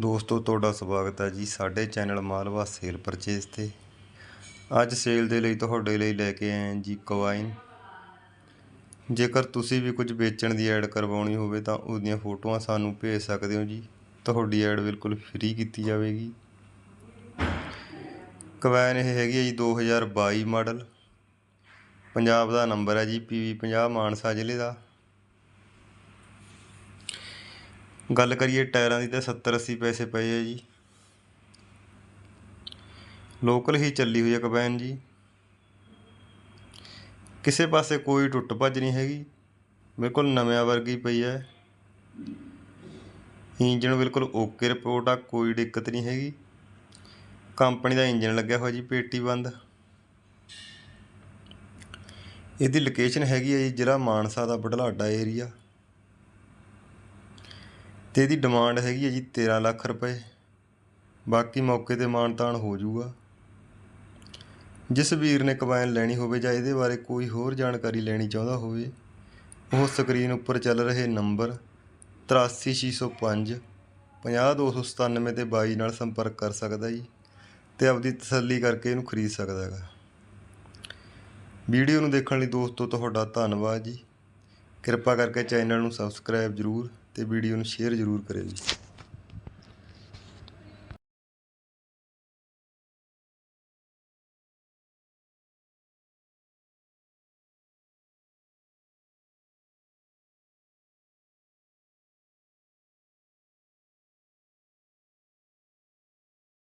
ਦੋਸਤੋ, ਤੁਹਾਡਾ ਸਵਾਗਤ ਹੈ ਜੀ ਸਾਡੇ ਚੈਨਲ ਮਾਲਵਾ ਸੇਲ ਪਰਚੇਸ ਤੇ। ਅੱਜ ਸੇਲ ਦੇ ਲਈ ਤੁਹਾਡੇ ਲਈ ਲੈ ਕੇ ਆਏ ਹਾਂ ਜੀ ਕਵਾਈਨ ਜੇਕਰ ਤੁਸੀਂ ਵੀ ਕੁਝ ਵੇਚਣ ਦੀ ਐਡ ਕਰਵਾਉਣੀ ਹੋਵੇ ਤਾਂ ਉਹਦੀਆਂ ਫੋਟੋਆਂ ਸਾਨੂੰ ਭੇਜ ਸਕਦੇ ਹੋ ਜੀ। ਤੁਹਾਡੀ ਐਡ ਬਿਲਕੁਲ ਫ੍ਰੀ ਕੀਤੀ ਜਾਵੇਗੀ। ਕਵਾਈਨ ਇਹ ਹੈਗੀ ਹੈ ਜੀ 2022 ਮਾਡਲ ਪੰਜਾਬ ਦਾ ਨੰਬਰ ਹੈ ਜੀ ਪੀਵੀ 50 ਮਾਨਸਾ ਜ਼ਿਲ੍ਹੇ ਦਾ। ਗੱਲ ਕਰੀਏ ਟਾਇਰਾਂ ਦੀ ਤਾਂ 70 80 ਪੈਸੇ ਪਏ ਆ ਜੀ। ਲੋਕਲ ਹੀ ਚੱਲੀ ਹੋਈ ਹੈ ਕੰਬਾਈਨ ਜੀ। ਕਿਸੇ ਪਾਸੇ ਕੋਈ ਟੁੱਟ ਭੱਜ ਨਹੀਂ ਹੈਗੀ। ਬਿਲਕੁਲ ਨਵਿਆਂ ਵਰਗੀ ਪਈ ਹੈ ਇੰਜਨ ਬਿਲਕੁਲ ਓਕੇ ਰਿਪੋਰਟ ਆ, ਕੋਈ ਦਿੱਕਤ ਨਹੀਂ ਹੈਗੀ। ਕੰਪਨੀ ਦਾ ਇੰਜਨ ਲੱਗਿਆ ਹੋਇਆ ਜੀ, ਪੇਟੀ ਬੰਦ। ਇਹਦੀ ਲੋਕੇਸ਼ਨ ਹੈਗੀ ਹੈ ਜੀ, ਜ਼ਿਲ੍ਹਾ ਮਾਨਸਾ ਦਾ ਬਢਲਾਡਾ ਏਰੀਆ ਤੇ ਇਹਦੀ ਡਿਮਾਂਡ ਹੈਗੀ ਹੈ ਜੀ 13 ਲੱਖ ਰੁਪਏ। ਬਾਕੀ ਮੌਕੇ ਤੇ ਮਾਨਤਾਨ ਹੋ ਜਾਊਗਾ। ਜਿਸ ਵੀਰ ਨੇ ਕੰਬਾਈਨ ਲੈਣੀ ਹੋਵੇ ਜਾਂ ਇਹਦੇ ਬਾਰੇ ਕੋਈ ਹੋਰ ਜਾਣਕਾਰੀ ਲੈਣੀ ਚਾਹੁੰਦਾ ਹੋਵੇ, ਉਹ ਸਕਰੀਨ ਉੱਪਰ ਚੱਲ ਰਹੇ ਨੰਬਰ 83605 50297 ਤੇ 22 ਨਾਲ ਸੰਪਰਕ ਕਰ ਸਕਦਾ ਜੀ ਤੇ ਆਪਦੀ ਤਸੱਲੀ ਕਰਕੇ ਇਹਨੂੰ ਖਰੀਦ ਸਕਦਾ ਹੈਗਾ। ਵੀਡੀਓ ਨੂੰ ਦੇਖਣ ਲਈ ਦੋਸਤੋ, ਤੁਹਾਡਾ ਧੰਨਵਾਦ ਜੀ। ਕਿਰਪਾ ਕਰਕੇ ਚੈਨਲ ਨੂੰ ਸਬਸਕ੍ਰਾਈਬ ਜ਼ਰੂਰ ਅਤੇ ਵੀਡੀਓ ਨੂੰ ਸ਼ੇਅਰ ਜ਼ਰੂਰ ਕਰਿਓ ਜੀ।